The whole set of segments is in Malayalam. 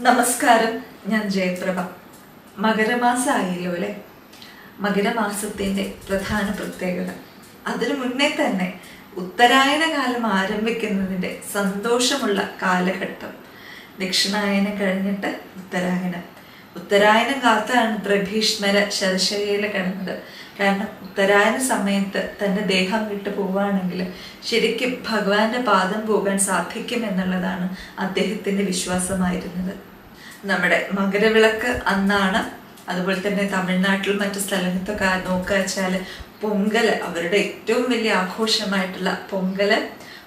നമസ്കാരം. ഞാൻ ജയപ്രഭ. മകരമാസമായല്ലോ അല്ലെ? മകരമാസത്തിന്റെ പ്രധാന പ്രത്യേകത. അതിനു മുന്നേ തന്നെ ഉത്തരായന കാലം ആരംഭിക്കുന്നതിന്റെ സന്തോഷമുള്ള കാലഘട്ടം ദക്ഷിണായന കഴിഞ്ഞിട്ട് ഉത്തരായനം. ഉത്തരായനം കാത്താണ് പ്രഭീഷ്മര ശരശയിൽ കിടന്നത്. കാരണം ഉത്തരായന സമയത്ത് തന്റെ ദേഹം വിട്ടു പോവുകയാണെങ്കിൽ ശരിക്കും ഭഗവാന്റെ പാദം പോകാൻ സാധിക്കും എന്നുള്ളതാണ് അദ്ദേഹത്തിന്റെ വിശ്വാസമായിരുന്നത്. നമ്മുടെ മകരവിളക്ക് അന്നാണ്. അതുപോലെ തന്നെ തമിഴ്നാട്ടിൽ മറ്റു സ്ഥലത്തൊക്കെ നോക്കുക വെച്ചാൽ പൊങ്കൽ അവരുടെ ഏറ്റവും വലിയ ആഘോഷമായിട്ടുള്ള പൊങ്കൽ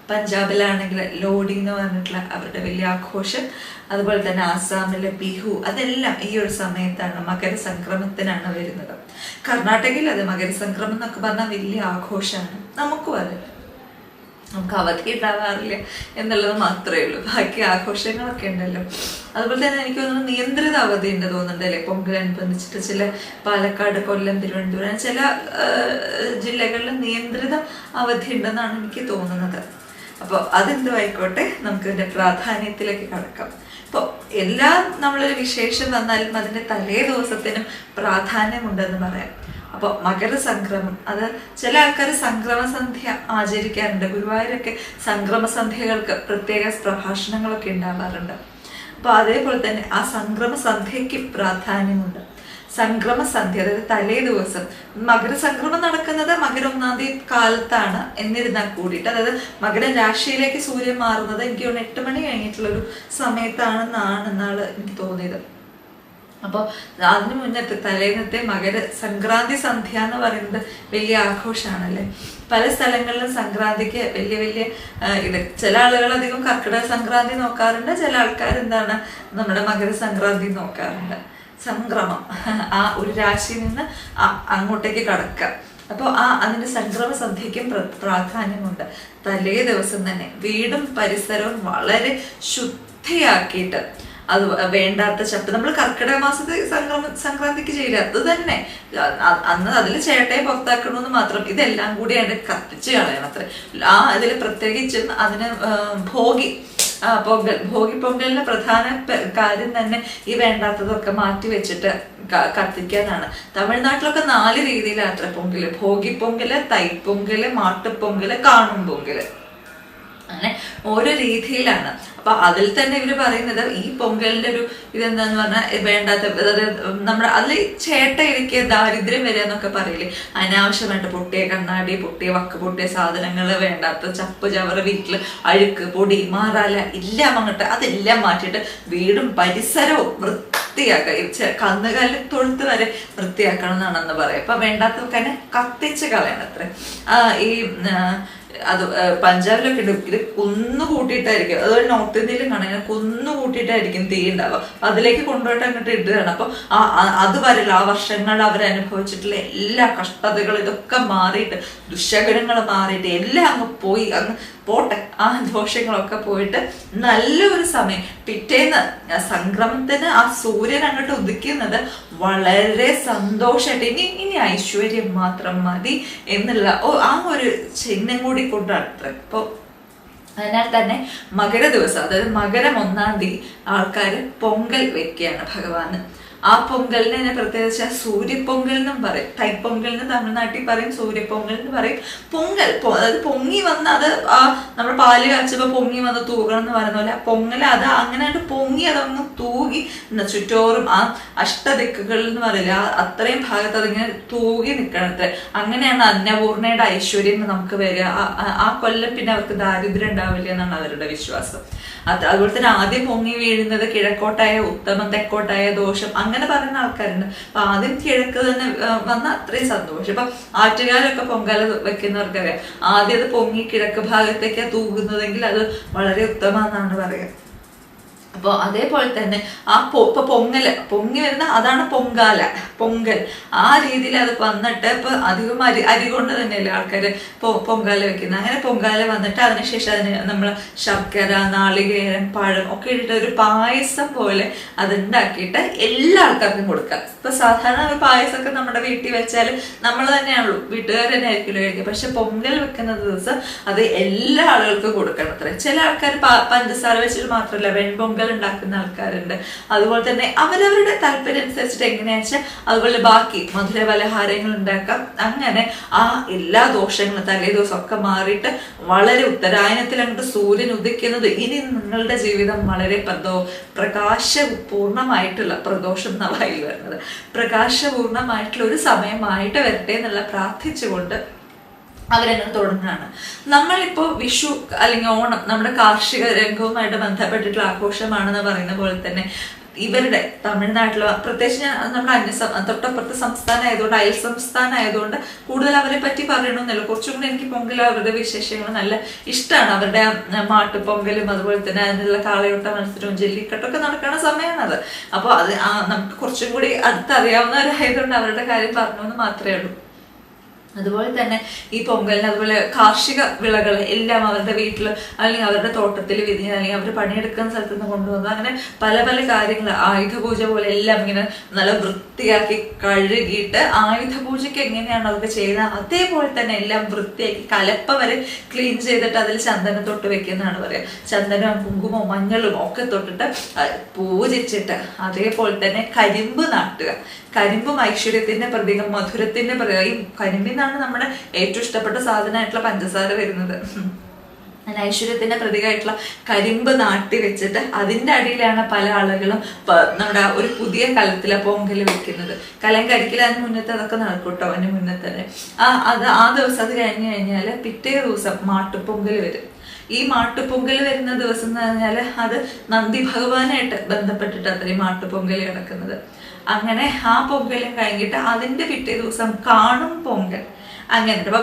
പഞ്ചാബിലാണെങ്കിൽ ലോഡി എന്ന് പറഞ്ഞിട്ടുള്ള അവരുടെ വലിയ ആഘോഷം. അതുപോലെ തന്നെ ആസാമിലെ ബിഹു അതെല്ലാം ഈ ഒരു സമയത്താണ് മകരസംക്രമത്തിനാണ് വരുന്നത്. കർണാടകയിൽ അത് മകരസംക്രമം എന്നൊക്കെ പറഞ്ഞാൽ വലിയ ആഘോഷമാണ്. നമുക്കും അതെ. നമുക്ക് അവധി ഉണ്ടാവാറില്ല എന്നുള്ളത് മാത്രമേ ഉള്ളൂ. ബാക്കി ആഘോഷങ്ങളൊക്കെ ഉണ്ടല്ലോ. അതുപോലെ തന്നെ എനിക്ക് തോന്നുന്നു നിയന്ത്രിത അവധി ഉണ്ട് തോന്നുന്നുണ്ട് അല്ലേ? പൊങ്കലനുബന്ധിച്ചിട്ട് ചില പാലക്കാട് കൊല്ലം തിരുവനന്തപുരം ചില ജില്ലകളിൽ നിയന്ത്രിത അവധി ഉണ്ടെന്നാണ് എനിക്ക് തോന്നുന്നത്. അപ്പോൾ അതെന്തോ ആയിക്കോട്ടെ നമുക്ക് അതിന്റെ പ്രാധാന്യത്തിലേക്ക് കടക്കാം. അപ്പോൾ എല്ലാം നമ്മളൊരു വിശേഷം വന്നാലും അതിന്റെ തലേ ദിവസത്തിനും പ്രാധാന്യമുണ്ടെന്ന് പറയാം. അപ്പോൾ മകരസംക്രമം അത് ചില ആൾക്കാർ സംക്രമസന്ധ്യ ആചരിക്കാറുണ്ട്. ഗുരുവായൂരൊക്കെ സംക്രമസന്ധ്യകൾക്ക് പ്രത്യേക പ്രഭാഷണങ്ങളൊക്കെ ഉണ്ടാവാറുണ്ട്. അപ്പോൾ അതേപോലെ തന്നെ ആ സംക്രമസന്ധ്യയ്ക്ക് പ്രാധാന്യമുണ്ട്. സംക്രമസന്ധ്യ അതായത് തലേ ദിവസം. മകരസംക്രമം നടക്കുന്നത് മകര ഒന്നാം തീയതി കാലത്താണ് എന്നിരുന്നാൽ കൂടിയിട്ട്. അതായത് മകര രാശിയിലേക്ക് സൂര്യൻ മാറുന്നത് എനിക്ക് തോന്നുന്നു എട്ട് മണി കഴിഞ്ഞിട്ടുള്ള ഒരു സമയത്താണെന്നാണ് എന്നാണ് എനിക്ക് തോന്നിയത്. അപ്പോൾ അതിനു മുന്നത്തെ തലേന്നത്തെ മകര സംക്രാന്തി സന്ധ്യ എന്ന് പറയുന്നത് വലിയ ആഘോഷമാണല്ലേ പല സ്ഥലങ്ങളിലും സംക്രാന്തിക്ക് വലിയ വലിയ ഇത്. ചില ആളുകൾ അധികം കർക്കിടക സംക്രാന്തി നോക്കാറുണ്ട് ചില ആൾക്കാർ എന്താണ് നമ്മുടെ മകര സംക്രാന്തി നോക്കാറുണ്ട്. സംക്രമം. ആ ഒരു രാശിയിൽ നിന്ന് അങ്ങോട്ടേക്ക് കടക്കുക. അപ്പോൾ ആ അതിന്റെ സംക്രമ സന്ധ്യയ്ക്കും പ്രാധാന്യമുണ്ട്. തലേ ദിവസം തന്നെ വീടും പരിസരവും വളരെ ശുദ്ധിയാക്കിയിട്ട് അത് വേണ്ടാത്ത ചപ്പ് നമ്മൾ കർക്കിടക മാസത്തെ സംക്രമ സംക്രാന്തിക്ക് ചെയ്യില്ല? അത് തന്നെ. അന്ന് അതിൽ ചേട്ടയെ പുറത്താക്കണമെന്ന് മാത്രം. ഇതെല്ലാം കൂടിയാണ് കത്തിച്ച് കളയണം അത്ര. ആ അതിൽ പ്രത്യേകിച്ചും അതിന് ഭോഗി പൊങ്കൽ ഭോഗി പൊങ്കലിന്റെ പ്രധാന കാര്യം തന്നെ ഈ വേണ്ടാത്തതൊക്കെ മാറ്റി വെച്ചിട്ട് കത്തിക്കാനാണ്. തമിഴ്നാട്ടിലൊക്കെ നാല് രീതിയിലാണ് അത്ര പൊങ്കൽ. ഭോഗി പൊങ്കൽ തൈപ്പൊങ്കൽ മാട്ടുപൊങ്കൽ കാണും പൊങ്കൽ. അങ്ങനെ ഓരോ രീതിയിലാണ്. അപ്പൊ അതിൽ തന്നെ ഇവർ പറയുന്നത് ഈ പൊങ്കലിന്റെ ഒരു ഇതെന്താന്ന് പറഞ്ഞാൽ വേണ്ടാത്ത അതായത് നമ്മുടെ അതിൽ ചേട്ട ഇരിക്കുക ദാരിദ്ര്യം വരിക എന്നൊക്കെ പറയില്ലേ? അനാവശ്യമായിട്ട് പൊട്ടിയ കണ്ണാടി പൊട്ടിയ വക്ക് പൊട്ടിയ സാധനങ്ങൾ വേണ്ടാത്ത ചപ്പ് ചവറ് വീട്ടിൽ അഴുക്ക് പൊടി മാറാല എല്ലാം അങ്ങോട്ട് അതെല്ലാം മാറ്റിയിട്ട് വീടും പരിസരവും വൃത്തിയാക്കുക കന്നുകാലി തൊഴുത്ത് വരെ വൃത്തിയാക്കണം എന്നാണെന്ന് പറയാം. അപ്പൊ വേണ്ടാത്തവർക്കന്നെ കത്തിച്ച് കളയണം അത്ര ഈ അത് പഞ്ചാബിലൊക്കെ ഉണ്ട് ഇത് കുന്നു കൂട്ടിയിട്ടായിരിക്കും. അതുപോലെ നോർത്ത് ഇന്ത്യയിലും കാണാൻ കുന്നു കൂട്ടിയിട്ടായിരിക്കും തീ ഉണ്ടാവുക അതിലേക്ക് കൊണ്ടുപോയിട്ട് അങ്ങോട്ട് ഇടുകയാണ്. അപ്പൊ ആ ആ- അത് വരില്ല. ആ വർഷങ്ങൾ അവർ അനുഭവിച്ചിട്ടുള്ള എല്ലാ കഷ്ടതകളും ഇതൊക്കെ മാറിയിട്ട് ദുശകരങ്ങൾ മാറിയിട്ട് എല്ലാം അങ്ങ് പോയി. അങ്ങ് പോട്ടെ. ആ ദോഷങ്ങളൊക്കെ പോയിട്ട് നല്ലൊരു സമയം. പിറ്റേന്ന് സംക്രമത്തിന് ആ സൂര്യൻ അങ്ങോട്ട് ഉദിക്കുന്നത് വളരെ സന്തോഷമായിട്ട് ഇനി ഇനി ഐശ്വര്യം മാത്രം മതി എന്നുള്ള ഓ ആ ഒരു ചിഹ്നം കൂടി കൊണ്ടാണ് ഇപ്പോ ഇപ്പോൾ അതിനാൽ തന്നെ മകര ദിവസം അതായത് മകരം ഒന്നാം തീയതി ആൾക്കാർ പൊങ്കൽ വെക്കുകയാണ് ഭഗവാന്. ആ പൊങ്കലിനെ തന്നെ പ്രത്യേകിച്ച് സൂര്യപ്പൊങ്കൽ എന്നും പറയും. തൈപ്പൊങ്കൽ എന്ന് തമിഴ്നാട്ടിൽ പറയും സൂര്യപ്പൊങ്കൽ എന്ന് പറയും. പൊങ്കൽ അതായത് പൊങ്ങി വന്ന് അത് നമ്മൾ പാൽ കാച്ചപ്പോൾ പൊങ്ങി വന്ന് തൂകണം എന്ന് പറയുന്ന പോലെ പൊങ്കൽ അത് അങ്ങനെ ആയിട്ട് പൊങ്ങി അതൊന്ന് തൂകി ചുറ്റോറും ആ അഷ്ടദിക്കുകളിൽ എന്ന് പറയില്ല അത്രയും ഭാഗത്ത് അതിങ്ങനെ തൂകി നിൽക്കണത്ര അങ്ങനെയാണ് അന്നപൂർണയുടെ ഐശ്വര്യം നമുക്ക് വരിക. ആ കൊല്ലം പിന്നെ അവർക്ക് ദാരിദ്ര്യം ഉണ്ടാവില്ല എന്നാണ് അവരുടെ വിശ്വാസം. അത് അതുപോലെ തന്നെ ആദ്യം പൊങ്ങി വീഴുന്നത് കിഴക്കോട്ടായ ഉത്തമം തെക്കോട്ടായ ദോഷം അങ്ങനെ പറയുന്ന ആൾക്കാരുണ്ട്. അപ്പൊ ആദ്യം കിഴക്ക് തന്നെ വന്ന അത്രയും സന്തോഷം. ഇപ്പൊ ആറ്റുകാരൊക്കെ പൊങ്കാല വെക്കുന്നവർക്കറിയാം. ആദ്യം അത് പൊങ്ങി കിഴക്ക് ഭാഗത്തേക്കാണ് തൂകുന്നതെങ്കിൽ അത് വളരെ ഉത്തമമെന്നാണ് പറയുക. അപ്പോൾ അതേപോലെ തന്നെ ആ പൊ ഇപ്പൊ പൊങ്ങൽ പൊങ്ങി വരുന്ന അതാണ് പൊങ്കാല പൊങ്കൽ. ആ രീതിയിൽ അത് വന്നിട്ട് ഇപ്പൊ അധികം അരി അരി കൊണ്ട് തന്നെയല്ലേ ആൾക്കാർ പൊങ്കാല വെക്കുന്നത്. അങ്ങനെ പൊങ്കാല വന്നിട്ട് അതിനുശേഷം അതിന് നമ്മൾ ശർക്കര നാളികേരം പഴം ഒക്കെ ഇട്ടിട്ട് ഒരു പായസം പോലെ അത് ഉണ്ടാക്കിയിട്ട് എല്ലാ ആൾക്കാർക്കും കൊടുക്കുക. ഇപ്പൊ സാധാരണ ഒരു പായസമൊക്കെ നമ്മുടെ വീട്ടിൽ വെച്ചാൽ നമ്മൾ തന്നെയാണല്ലോ വീട്ടുകാർ തന്നെ ആയിരിക്കുമല്ലോ കഴിക്കുക. പക്ഷെ പൊങ്കൽ വെക്കുന്ന ദിവസം അത് എല്ലാ ആളുകൾക്കും കൊടുക്കണം അത്ര. ചില ആൾക്കാർ പഞ്ചസാര വെച്ചിട്ട് മാത്രമല്ല വെൺപൊങ്കൽ ഉണ്ടാക്കുന്ന ആൾക്കാരുണ്ട്. അതുപോലെ തന്നെ അവരവരുടെ താല്പര്യം അനുസരിച്ചിട്ട് എങ്ങനെയാണെന്ന് വെച്ചാൽ അതുപോലെ ബാക്കി മധുര പലഹാരങ്ങൾ ഉണ്ടാക്കാം. അങ്ങനെ ആ എല്ലാ ദോഷങ്ങളും തലേ ദിവസം ഒക്കെ മാറിയിട്ട് വളരെ ഉത്തരായനത്തിൽ അങ്ങോട്ട് സൂര്യൻ ഉദിക്കുന്നത് ഇനി നിങ്ങളുടെ ജീവിതം വളരെ പ്രദോ പ്രകാശപൂർണമായിട്ടുള്ള പ്രദോഷം എന്നായി വരുന്നത് പ്രകാശപൂർണമായിട്ടുള്ള ഒരു സമയമായിട്ട് വരട്ടെ എന്നുള്ള പ്രാർത്ഥിച്ചുകൊണ്ട് അവരങ്ങനെ തുടങ്ങുകയാണ് നമ്മളിപ്പോൾ വിഷു അല്ലെങ്കിൽ ഓണം നമ്മുടെ കാർഷിക രംഗവുമായിട്ട് ബന്ധപ്പെട്ടിട്ടുള്ള ആഘോഷമാണെന്ന് പറയുന്ന പോലെ തന്നെ ഇവരുടെ തമിഴ്നാട്ടിലോ പ്രത്യേകിച്ച് ഞാൻ നമ്മുടെ അന്യ തൊട്ടപ്പുറത്ത് സംസ്ഥാനം ആയതുകൊണ്ട് അയൽ സംസ്ഥാനം ആയതുകൊണ്ട് കൂടുതൽ അവരെ പറ്റി പറയണമെന്നില്ല കുറച്ചും കൂടി എനിക്ക് പൊങ്കൽ അവരുടെ വിശേഷങ്ങൾ നല്ല ഇഷ്ടമാണ്. അവരുടെ മാട്ട് മാട്ടുപൊങ്കലും അതുപോലെ തന്നെ അതിനുള്ള കാളയോട്ട മത്സരവും ജെല്ലിക്കെട്ടൊക്കെ നടക്കുന്ന സമയമാണത്. അപ്പോൾ അത് നമുക്ക് കുറച്ചും കൂടി അടുത്തറിയാവുന്നവരായതുകൊണ്ട് അവരുടെ കാര്യം പറഞ്ഞു എന്ന് മാത്രമേ ഉള്ളൂ. അതുപോലെ തന്നെ ഈ പൊങ്കലിന് അതുപോലെ കാർഷിക വിളകൾ എല്ലാം അവരുടെ വീട്ടിൽ അല്ലെങ്കിൽ അവരുടെ തോട്ടത്തിൽ വിരിഞ്ഞ് അല്ലെങ്കിൽ അവർ പണിയെടുക്കുന്ന സ്ഥലത്ത് നിന്ന് കൊണ്ടുവന്നു അങ്ങനെ പല പല കാര്യങ്ങൾ ആയുധ പൂജ പോലെ എല്ലാം ഇങ്ങനെ നല്ല വൃത്തിയാക്കി കഴുകിയിട്ട് ആയുധ പൂജയ്ക്ക് എങ്ങനെയാണ് അതൊക്കെ ചെയ്യുന്നത് അതേപോലെ തന്നെ എല്ലാം വൃത്തിയാക്കി കലപ്പ വരെ ക്ലീൻ ചെയ്തിട്ട് അതിൽ ചന്ദനം തൊട്ട് വെക്കുന്നതാണ് പറയുക. ചന്ദനവും കുങ്കുമവും മഞ്ഞളും ഒക്കെ തൊട്ടിട്ട് പൂജിച്ചിട്ട് അതേപോലെ തന്നെ കരിമ്പ് നാട്ടുക. കരിമ്പും ഐശ്വര്യത്തിന്റെ പ്രതീകം മധുരത്തിന്റെ പ്രതീകം. ഈ കരിമ്പിന്നാണ് നമ്മുടെ ഏറ്റവും ഇഷ്ടപ്പെട്ട സാധനമായിട്ടുള്ള പഞ്ചസാര വരുന്നത്. ഐശ്വര്യത്തിന്റെ പ്രതീകമായിട്ടുള്ള കരിമ്പ് നാട്ടി വെച്ചിട്ട് അതിന്റെ അടിയിലാണ് പല ആളുകളും നമ്മുടെ ഒരു പുതിയ കലത്തിലെ പൊങ്കൽ വെക്കുന്നത്. കലം കരിക്കില്ല അതിന് മുന്നത്തെ അതൊക്കെ നടക്കൂട്ടോ അതിന് മുന്നേ തന്നെ. ആ അത് ആ ദിവസം അത് കഴിഞ്ഞു കഴിഞ്ഞാൽ പിറ്റേ ദിവസം മാട്ടുപൊങ്കൽ വരും. ഈ മാട്ടുപൊങ്കൽ വരുന്ന ദിവസം എന്ന് പറഞ്ഞാൽ അത് നന്ദി ഭഗവാനായിട്ട് ബന്ധപ്പെട്ടിട്ട് അത്രയും മാട്ടുപൊങ്കൽ കിടക്കുന്നത്. അങ്ങനെ ആ പൊങ്കലും കഴിഞ്ഞിട്ട് അതിന്റെ പിറ്റേ ദിവസം കാണും പൊങ്കൽ. അങ്ങനെ ഇപ്പൊ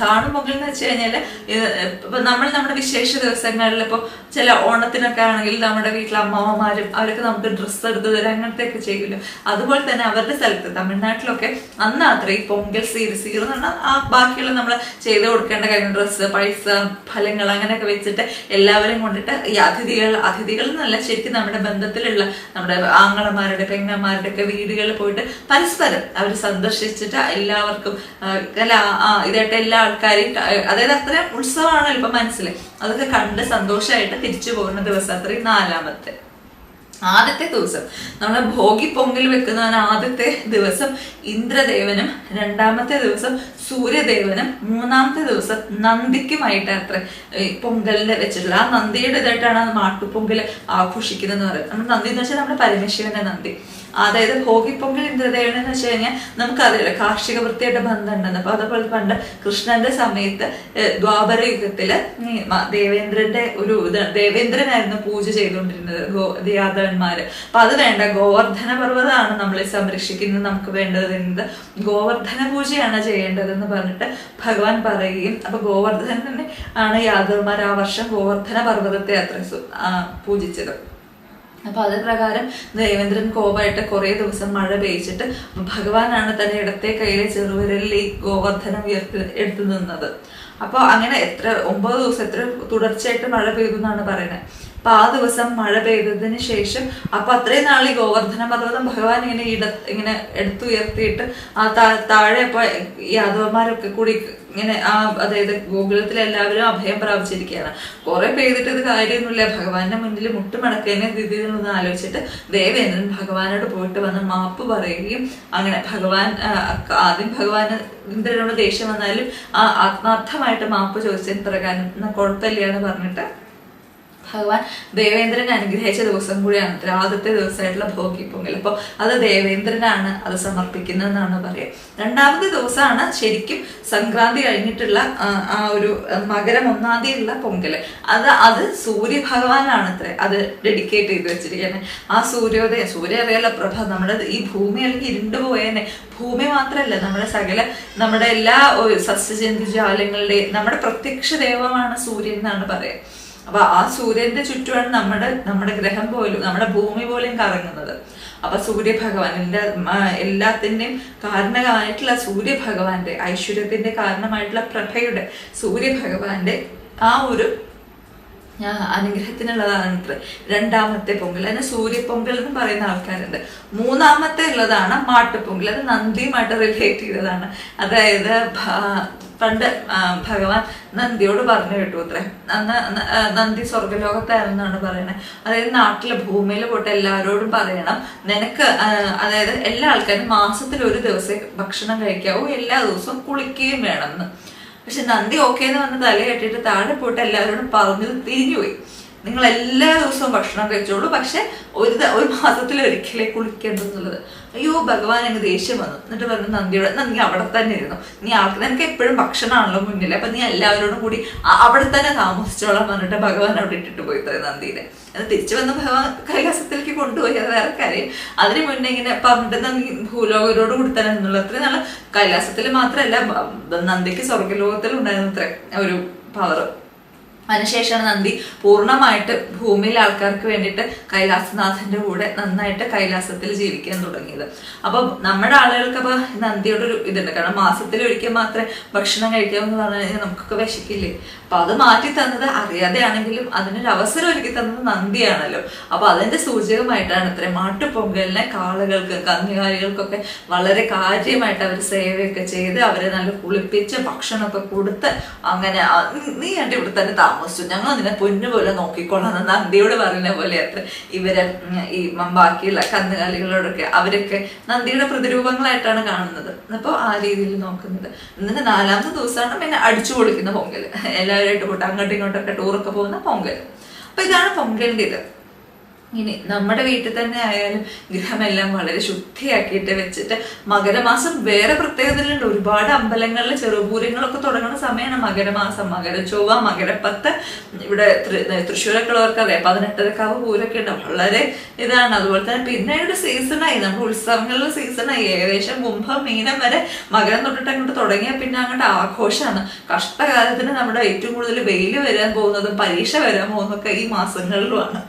കാണും എന്ന് വെച്ച് കഴിഞ്ഞാൽ ഇപ്പൊ നമ്മൾ നമ്മുടെ വിശേഷ ദിവസങ്ങളിൽ ഇപ്പൊ ചില ഓണത്തിനൊക്കെ ആണെങ്കിൽ നമ്മുടെ വീട്ടിലെ അമ്മാവന്മാരും അവരൊക്കെ നമുക്ക് ഡ്രസ്സ് എടുത്ത് തരും അങ്ങനത്തെ ഒക്കെ ചെയ്യുമല്ലോ. അതുപോലെ തന്നെ അവരുടെ സ്ഥലത്ത് തമിഴ്നാട്ടിലൊക്കെ അന്ന് അത്ര ഈ പൊങ്കൽ സീര് സീർ എന്ന് പറഞ്ഞാൽ ആ ബാക്കിയുള്ള നമ്മൾ ചെയ്ത് കൊടുക്കേണ്ട കാര്യം ഡ്രസ്സ് പൈസ ഫലങ്ങൾ അങ്ങനെയൊക്കെ വെച്ചിട്ട് എല്ലാവരും കൊണ്ടിട്ട് ഈ അതിഥികൾ അതിഥികൾ എന്നല്ല ശരിക്കും നമ്മുടെ ബന്ധത്തിലുള്ള നമ്മുടെ ആങ്ങളമാരുടെ പെങ്ങന്മാരുടെ ഒക്കെ വീടുകളിൽ പോയിട്ട് പരസ്പരം അവർ സന്ദർശിച്ചിട്ട് എല്ലാവർക്കും അല്ല ഇതായിട്ട് എല്ലാ ആൾക്കാരെയും അതായത് അത്രയും ഉത്സവമാണല്ലോ ഇപ്പൊ മനസ്സിൽ. അതൊക്കെ കണ്ട് സന്തോഷമായിട്ട് തിരിച്ചു പോകുന്ന ദിവസം അത്രയും നാലാമത്തെ ആദ്യത്തെ ദിവസം. നമ്മൾ ഭോഗി പൊങ്കൽ വെക്കുന്നതാണ് ആദ്യത്തെ ദിവസം. ഇന്ദ്രദേവനും രണ്ടാമത്തെ ദിവസം സൂര്യദേവനും മൂന്നാമത്തെ ദിവസം നന്ദിക്കുമായിട്ട് അത്ര പൊങ്കലിന്റെ വെച്ചിട്ടുള്ള. ആ നന്ദിയുടെ ഇതായിട്ടാണ് മാട്ടുപൊങ്കൽ ആഘോഷിക്കുന്നത് പറയുന്നത്. നമ്മൾ നന്ദി എന്ന് വെച്ചാൽ നമ്മുടെ പരമേശ്വരന്റെ നന്ദി. അതായത് ഭോഗിപ്പൊങ്കൽ ഇന്ദ്രദേവൻ എന്ന് വെച്ച് കഴിഞ്ഞാൽ നമുക്കറിയാലോ കാർഷിക വൃത്തിയായിട്ട് ബന്ധമുണ്ടെന്ന്. അപ്പൊ അതുപോലെ പണ്ട് കൃഷ്ണന്റെ സമയത്ത് ദ്വാപര യുഗത്തിൽ ദേവേന്ദ്രന്റെ ഒരു ദേവേന്ദ്രനായിരുന്നു പൂജ ചെയ്തുകൊണ്ടിരുന്നത് ഗോ യാദവന്മാര് അപ്പൊ അത് വേണ്ട ഗോവർദ്ധന പർവതമാണ് നമ്മളെ സംരക്ഷിക്കുന്നത് നമുക്ക് വേണ്ടത് എന്ത് ഗോവർദ്ധന പൂജയാണ് ചെയ്യേണ്ടതെന്ന് പറഞ്ഞിട്ട് ഭഗവാൻ പറയുകയും അപ്പൊ ഗോവർദ്ധനെ ആണ് യാദവന്മാർ ആ വർഷം ഗോവർദ്ധന പർവതത്തെ അത്ര പൂജിച്ചത്. അപ്പൊ അത് പ്രകാരം ദേവേന്ദ്രൻ കോപായിട്ട് കുറെ ദിവസം മഴ പെയ്ച്ചിട്ട് ഭഗവാനാണ് തന്റെ ഇടത്തെ കയ്യിലെ ചെറുവിരലിൽ ഈ ഗോവർദ്ധനം ഉയർത്തി എടുത്തു നിന്നത്. അപ്പൊ അങ്ങനെ എത്ര ഒമ്പത് ദിവസം എത്ര തുടർച്ചയായിട്ട് മഴ പെയ്തു എന്നാണ് പറയുന്നത്. അപ്പൊ ആ ദിവസം മഴ പെയ്തതിന് ശേഷം അപ്പൊ അത്രയും നാൾ ഈ ഗോവർദ്ധന പർവതം ഭഗവാൻ ഇങ്ങനെ ഇട ഇങ്ങനെ എടുത്തുയർത്തിയിട്ട് ആ താഴെ അപ്പൊ യാദവന്മാരൊക്കെ കൂടി ഇങ്ങനെ ആ അതായത് ഗോകുലത്തിൽ എല്ലാവരും അഭയം പ്രാപിച്ചിരിക്കുകയാണ്. കുറെ പെയ്തിട്ട് ഇത് കാര്യമൊന്നുമില്ല. ഭഗവാന്റെ മുന്നിൽ മുട്ടുമടക്കുന്നതിനെ രീതിയിലൊന്ന് ആലോചിച്ചിട്ട് ദേവേന്ദ്രൻ ഭഗവാനോട് പോയിട്ട് വന്ന് മാപ്പ് പറയുകയും അങ്ങനെ ഭഗവാൻ ആദ്യം ഭഗവാന് ഇന്ദ്രനോട് ദേഷ്യം വന്നാലും ആ ആത്മാർത്ഥമായിട്ട് മാപ്പ് ചോദിച്ചതിന് പ്രകാരം "എന്നാ കുഴപ്പമില്ല എന്ന് പറഞ്ഞിട്ട് ഭഗവാൻ ദേവേന്ദ്രൻ അനുഗ്രഹിച്ച ദിവസം കൂടിയാണ് അത്ര ആദ്യത്തെ ദിവസമായിട്ടുള്ള ഭോഗി പൊങ്കൽ. അപ്പോൾ അത് ദേവേന്ദ്രനാണ് അത് സമർപ്പിക്കുന്നതെന്നാണ് പറയുക. രണ്ടാമത്തെ ദിവസമാണ് ശരിക്കും സംക്രാന്തി കഴിഞ്ഞിട്ടുള്ള ആ, ഒരു മകരം ഒന്നാം തീയതിയുള്ള പൊങ്കൽ. അത് അത് സൂര്യഭഗവാനാണ് അത്ര അത് ഡെഡിക്കേറ്റ് ചെയ്ത് വെച്ചിരിക്കുന്നത് ആ സൂര്യോദയം സൂര്യ അറിയാലോ പ്രഭ നമ്മുടെ ഈ ഭൂമി അല്ലെങ്കിൽ ഇരുണ്ടുപോയേനെ ഭൂമി മാത്രമല്ല നമ്മുടെ സകല നമ്മുടെ എല്ലാ സസ്യജന്തുജാലങ്ങളുടെയും നമ്മുടെ പ്രത്യക്ഷ ദൈവമാണ് സൂര്യൻ എന്നാണ് പറയുക. അപ്പൊ ആ സൂര്യന്റെ ചുറ്റുമാണ് നമ്മുടെ നമ്മുടെ ഗ്രഹം പോലും നമ്മുടെ ഭൂമി പോലും കറങ്ങുന്നത്. അപ്പൊ ആ, എല്ലാത്തിന്റെയും കാരണമായിട്ടുള്ള സൂര്യഭഗവാന്റെ ഐശ്വര്യത്തിന്റെ കാരണമായിട്ടുള്ള പ്രഭയുടെ സൂര്യഭഗവാന്റെ ആ ഒരു അനുഗ്രഹത്തിനുള്ളതാണ് രണ്ടാമത്തെ പൊങ്കൽ. അതിന് സൂര്യപ്പൊങ്കൽ എന്ന് പറയുന്ന ആൾക്കാരുണ്ട്. മൂന്നാമത്തെ ഉള്ളതാണ് മാട്ടുപൊങ്കൽ. അത് നന്ദിയുമായിട്ട് റിലേറ്റ് ചെയ്തതാണ്. അതായത് പണ്ട് ഭഗവാൻ നന്ദിയോട് പറഞ്ഞു കേട്ടു അത്രേ നന്ദി സ്വർഗലോകത്തായിരുന്നാണ് പറയുന്നത് അതായത് നാട്ടിലെ ഭൂമിയിൽ പോയിട്ട് എല്ലാവരോടും പറയണം. നിനക്ക് അതായത് എല്ലാ ആൾക്കാരും മാസത്തിൽ ഒരു ദിവസം ഭക്ഷണം കഴിക്കാവൂ. എല്ലാ ദിവസവും കുളിക്കുകയും വേണമെന്ന് പക്ഷെ നന്ദി ഓക്കെ എന്ന് വന്ന് തല കെട്ടിട്ട് താഴെ പോയിട്ട് എല്ലാവരോടും പറഞ്ഞു തിരിഞ്ഞുപോയി നിങ്ങൾ എല്ലാ ദിവസവും ഭക്ഷണം കഴിച്ചോളൂ. പക്ഷെ ഒരു ഒരു മാസത്തിൽ ഒരിക്കലേ കുളിക്കേണ്ടതെന്നുള്ളത് അയ്യോ ഭഗവാൻ എനിക്ക് ദേഷ്യം വന്നു. എന്നിട്ട് പറഞ്ഞു നന്ദിയോട് നന്ദി അവിടെ തന്നെ ഇരുന്നു. നീ ആൾക്ക് എനിക്ക് എപ്പോഴും ഭക്ഷണമാണല്ലോ മുന്നിൽ അപ്പൊ നീ എല്ലാവരോടും കൂടി അവിടെ തന്നെ താമസിച്ചോളാം പറഞ്ഞിട്ട് ഭഗവാൻ അവിടെ ഇട്ടിട്ട് പോയി നന്ദിനെ. അത് തിരിച്ചു വന്ന് ഭഗവാൻ കൈലാസത്തിലേക്ക് കൊണ്ടുപോയി. അത് വേറെ കാര്യം. അതിന് മുന്നേ ഇങ്ങനെ പണ്ട് നന്ദി ഭൂലോകരോട് കൂടി തന്നെ അത്രയും നല്ല കൈലാസത്തിൽ മാത്രമല്ല നന്ദിക്ക് സ്വർഗലോകത്തിൽ ഉണ്ടായിരുന്ന അത്ര ഒരു പവർ അതിനുശേഷമാണ് നന്ദി. പൂർണമായിട്ട് ഭൂമിയിലെ ആൾക്കാർക്ക് വേണ്ടിയിട്ട് കൈലാസനാഥന്റെ കൂടെ നന്നായിട്ട് കൈലാസത്തിൽ ജീവിക്കാൻ തുടങ്ങിയത്. അപ്പൊ നമ്മുടെ ആളുകൾക്ക് അപ്പൊ നന്ദിയോട് ഒരു ഇതുണ്ട്. കാരണം മാസത്തിൽ ഒരിക്കൽ മാത്രമേ ഭക്ഷണം കഴിക്കാമെന്ന് പറഞ്ഞു കഴിഞ്ഞാൽ നമുക്കൊക്കെ വിശക്കില്ലേ? അപ്പൊ അത് മാറ്റി തന്നത് അറിയാതെയാണെങ്കിലും അതിനൊരു അവസരം ഒരുക്കി തന്നത് നന്ദിയാണല്ലോ. അപ്പൊ അതിന്റെ സൂചകമായിട്ടാണ് ഇത്രയും മാട്ടുപൊങ്കലിനെ കാളുകൾക്ക് കന്നുകാലികൾക്കൊക്കെ വളരെ കാര്യമായിട്ട് അവർ സേവയൊക്കെ ചെയ്ത് അവരെ നല്ല കുളിപ്പിച്ച് ഭക്ഷണമൊക്കെ കൊടുത്ത് അങ്ങനെ നീ- എന്റെ ഇവിടെ തന്നെ താമസിച്ചു. ഞങ്ങൾ നിന്നെ പൊന്നു പോലെ നോക്കിക്കൊള്ളാം. എന്ന് നന്ദിയോട് പറയുന്ന പോലെ അത്ര ഇവരെ ഈ ബാക്കിയുള്ള കന്നുകാലികളോടൊക്കെ അവരൊക്കെ നന്ദിയുടെ പ്രതിരൂപങ്ങളായിട്ടാണ് കാണുന്നത്. അപ്പോൾ ആ രീതിയിൽ നോക്കുന്നത്. എന്നിട്ട് നാലാമത്തെ ദിവസമാണ് പിന്നെ അടിച്ചു കൊടുക്കുന്ന പൊങ്കൽ എല്ലാവരുമായിട്ട് കൂട്ടാങ്ങോട്ടും ഇങ്ങോട്ടൊക്കെ ടൂറൊക്കെ പോകുന്ന പൊങ്കൽ അപ്പൊ ഇതാണ് പൊങ്കലിന്റെ ഇത് ഇനി നമ്മുടെ വീട്ടിൽ തന്നെ ആയാലും ഗ്രഹമെല്ലാം വളരെ ശുദ്ധിയാക്കിയിട്ട് വെച്ചിട്ട് മകരമാസം വേറെ പ്രത്യേകതകളുണ്ട്. ഒരുപാട് അമ്പലങ്ങളിൽ ചെറുപൂരങ്ങളൊക്കെ തുടങ്ങുന്ന സമയമാണ് മകരമാസം മകരച്ചൊവ്വ മകരപ്പത്ത്. ഇവിടെ തൃശ്ശൂരൊക്കെ ഉള്ളവർക്ക് അറിയാം പതിനെട്ടരക്കാവ് പൂരൊക്കെ ഉണ്ട്. വളരെ ഇതാണ്. അതുപോലെ തന്നെ പിന്നെ ഒരു സീസണായി. നമ്മുടെ ഉത്സവങ്ങളുടെ സീസണായി. ഏകദേശം കുംഭം മീനം വരെ മകരം തൊട്ടിട്ട് അങ്ങോട്ട് തുടങ്ങിയ പിന്നെ അങ്ങോട്ട് ആഘോഷമാണ്. കഷ്ടകാലത്തിന് നമ്മുടെ ഏറ്റവും കൂടുതൽ വെയിൽ വരാൻ പോകുന്നതും പരീക്ഷ വരാൻ പോകുന്നതൊക്കെ ഈ മാസങ്ങളിലുമാണ്.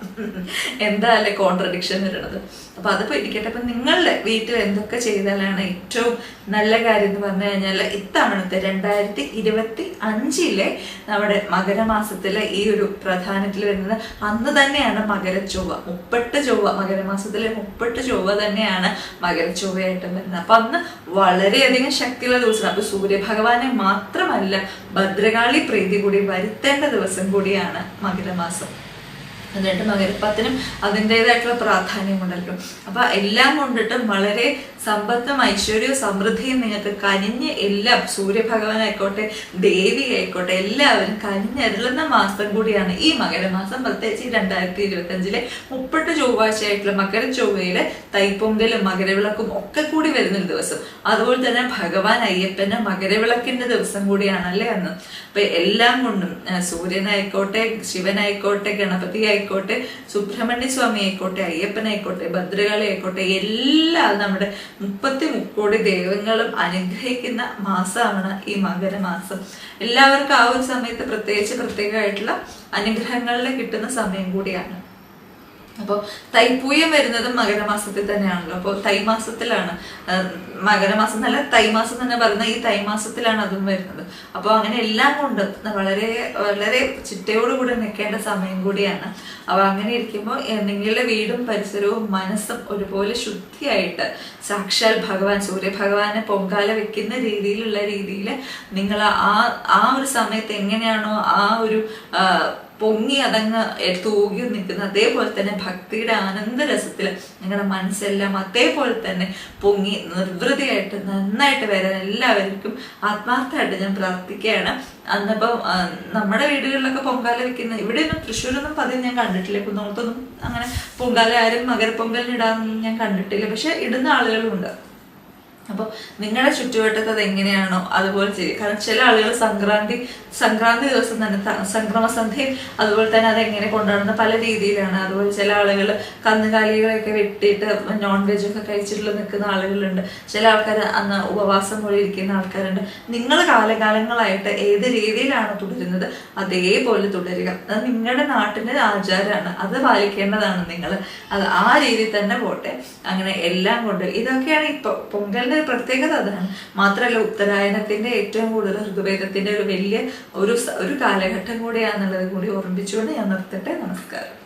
എന്താ അല്ലേ കോൺട്രഡിക്ഷൻ വരുന്നത്? അപ്പൊ അതിപ്പോ ഇരിക്കട്ടെ. അപ്പൊ നിങ്ങളുടെ വീട്ടിൽ എന്തൊക്കെ ചെയ്താലാണ് ഏറ്റവും നല്ല കാര്യം എന്ന് പറഞ്ഞു കഴിഞ്ഞാൽ ഇത്തവണത്തെ രണ്ടായിരത്തി ഇരുപത്തി അഞ്ചിലെ നമ്മുടെ മകരമാസത്തിലെ ഈ ഒരു പ്രധാനത്തിൽ വരുന്നത് അന്ന് തന്നെയാണ് മകരച്ചൊവ്വ. മുപ്പെട്ട് ചൊവ്വ. മകരമാസത്തിലെ മുപ്പെട്ട് ചൊവ്വ തന്നെയാണ് മകരച്ചൊവ്വയായിട്ട് വരുന്നത്. അപ്പൊ അന്ന് വളരെയധികം ശക്തിയുള്ള ദിവസമാണ് അപ്പൊ സൂര്യഭഗവാനെ മാത്രമല്ല ഭദ്രകാളി പ്രീതി കൂടി വരുത്തേണ്ട ദിവസം കൂടിയാണ് മകരമാസം. എന്നിട്ട് മകരപ്പത്തിനും അതിന്റെതായിട്ടുള്ള പ്രാധാന്യമുണ്ടല്ലോ. അപ്പൊ എല്ലാം കൊണ്ടിട്ട് വളരെ സമ്പത്തും ഐശ്വര്യവും സമൃദ്ധിയും നിങ്ങൾക്ക് കനിഞ്ഞ് എല്ലാം സൂര്യഭഗവാനായിക്കോട്ടെ ദേവി ആയിക്കോട്ടെ എല്ലാവരും കനിഞ്ഞരുളുന്ന മാസം കൂടിയാണ്. ഈ മകരമാസം പ്രത്യേകിച്ച് ഈ രണ്ടായിരത്തി ഇരുപത്തഞ്ചിലെ മുപ്പട്ട് ചൊവ്വാഴ്ചയായിട്ടുള്ള മകര ചൊവ്വയിലെ തൈപ്പൊങ്കലും മകരവിളക്കും ഒക്കെ കൂടി വരുന്നൊരു ദിവസം. അതുപോലെ തന്നെ ഭഗവാൻ അയ്യപ്പന്റെ മകരവിളക്കിന്റെ ദിവസം കൂടിയാണല്ലേ അന്ന്. അപ്പൊ എല്ലാം കൊണ്ടും സൂര്യനായിക്കോട്ടെ ശിവനായിക്കോട്ടെ ഗണപതി സുബ്രഹ്മണ്യ സ്വാമി ആയിക്കോട്ടെ അയ്യപ്പനായിക്കോട്ടെ ഭദ്രകാളി ആയിക്കോട്ടെ എല്ലാം നമ്മുടെ മുപ്പത്തി മുക്കോടി ദൈവങ്ങളും അനുഗ്രഹിക്കുന്ന മാസമാണ് ഈ മകരമാസം. എല്ലാവർക്കും ആ ഒരു സമയത്ത് പ്രത്യേകിച്ച് പ്രത്യേകമായിട്ടുള്ള അനുഗ്രഹങ്ങളിൽ കിട്ടുന്ന സമയം കൂടിയാണ്. അപ്പോൾ തൈപ്പൂയം വരുന്നത് മകരമാസത്തിൽ തന്നെയാണല്ലോ. അപ്പോൾ തൈമാസത്തിലാണ്. മാസത്തിലാണ് മകരമാസം എന്നല്ല തൈമാസം തന്നെ പറയുന്ന ഈ തൈമാസത്തിലാണ് അതും വരുന്നത്. അപ്പോൾ അങ്ങനെ എല്ലാം കൊണ്ട് വളരെ വളരെ ചിട്ടയോടുകൂടി നിൽക്കേണ്ട സമയം കൂടിയാണ്. അപ്പോൾ അങ്ങനെ ഇരിക്കുമ്പോൾ നിങ്ങളുടെ വീടും പരിസരവും മനസ്സും ഒരുപോലെ ശുദ്ധിയായിട്ട് സാക്ഷാൽ ഭഗവാൻ സൂര്യഭഗവാനെ പൊങ്കാല വെക്കുന്ന രീതിയിലുള്ള രീതിയിൽ നിങ്ങൾ ആ ആ ഒരു സമയത്ത് എങ്ങനെയാണോ ആ ഒരു പൊങ്ങി അതങ്ങ് തൂകി നിൽക്കുന്ന. അതേപോലെ തന്നെ ഭക്തിയുടെ ആനന്ദരസത്തിൽ നിങ്ങളുടെ മനസ്സെല്ലാം അതേപോലെ തന്നെ പൊങ്ങി നിർവൃതിയായിട്ട് നന്നായിട്ട് വരാൻ എല്ലാവർക്കും ആത്മാർത്ഥമായിട്ട് ഞാൻ പ്രാർത്ഥിക്കുകയാണ്. അന്നപ്പം നമ്മുടെ വീടുകളിലൊക്കെ പൊങ്കാല വെക്കുന്ന ഇവിടെയൊന്നും തൃശ്ശൂരൊന്നും പതിവ് ഞാൻ കണ്ടിട്ടില്ല. കുന്നോളത്തൊന്നും അങ്ങനെ പൊങ്കാല ആരും മകരപ്പൊങ്കലിന് ഇടാനൊന്നും ഞാൻ കണ്ടിട്ടില്ല. പക്ഷെ ഇടുന്ന ആളുകളുണ്ട്. അപ്പോൾ നിങ്ങളുടെ ചുറ്റുവട്ടത്ത് അത് എങ്ങനെയാണോ അതുപോലെ ചെയ്യും കാരണം ചില ആളുകൾ സംക്രാന്തി സംക്രാന്തി ദിവസം തന്നെ സംക്രമസന്ധ്യയിൽ സംക്രമസന്ധ്യയും അതുപോലെ തന്നെ അത് എങ്ങനെ കൊണ്ടുവരുന്ന പല രീതിയിലാണ്. അതുപോലെ ചില ആളുകൾ കന്നുകാലികളെയൊക്കെ വെട്ടിയിട്ട് നോൺ വെജ് ഒക്കെ കഴിച്ചിട്ടുള്ള നിൽക്കുന്ന ആളുകളുണ്ട്. ചില ആൾക്കാർ അന്ന് ഉപവാസം പോലെ ഇരിക്കുന്ന ആൾക്കാരുണ്ട്. നിങ്ങൾ കാലകാലങ്ങളായിട്ട് ഏത് രീതിയിലാണ് തുടരുന്നത് അതേപോലെ തുടരുക. അത് നിങ്ങളുടെ നാട്ടിന്റെ ആചാരമാണ്. അത് പാലിക്കേണ്ടതാണ് നിങ്ങൾ അത് ആ രീതിയിൽ തന്നെ പോട്ടെ. അങ്ങനെ എല്ലാം കൊണ്ട് ഇതൊക്കെയാണ് ഇപ്പൊ പൊങ്കൽ ഋതുക്കളുടെ പ്രത്യേകത അതാണ്. മാത്രമല്ല ഉത്തരായണത്തിന്റെ ഏറ്റവും കൂടുതൽ ഋതുഭേദത്തിന്റെ ഒരു വലിയ ഒരു ഒരു കാലഘട്ടം കൂടിയാണെന്നുള്ളത് കൂടി ഓർമ്മിച്ചുകൊണ്ട് ഞാൻ നിർത്തട്ടെ. നമസ്കാരം.